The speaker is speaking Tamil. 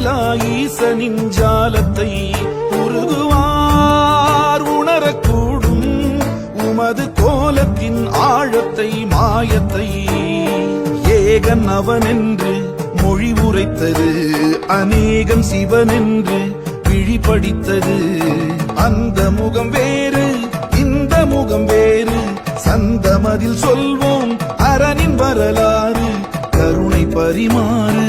மாசிலா ஈசனின் ஜாலத்தை உருகுவார் உணரக்கூடும் உமது கோலத்தின் ஆழத்தை மாயத்தை. ஏகன் அவனென்று மொழி உரைத்தது அநேகம் சிவனென்று விழிபடித்தது அந்த முகம் வேறு இந்த முகம் வேறு. சந்தமதில் சொல்வோம் அரணின் வரலாறு கருணை பரிமாறு.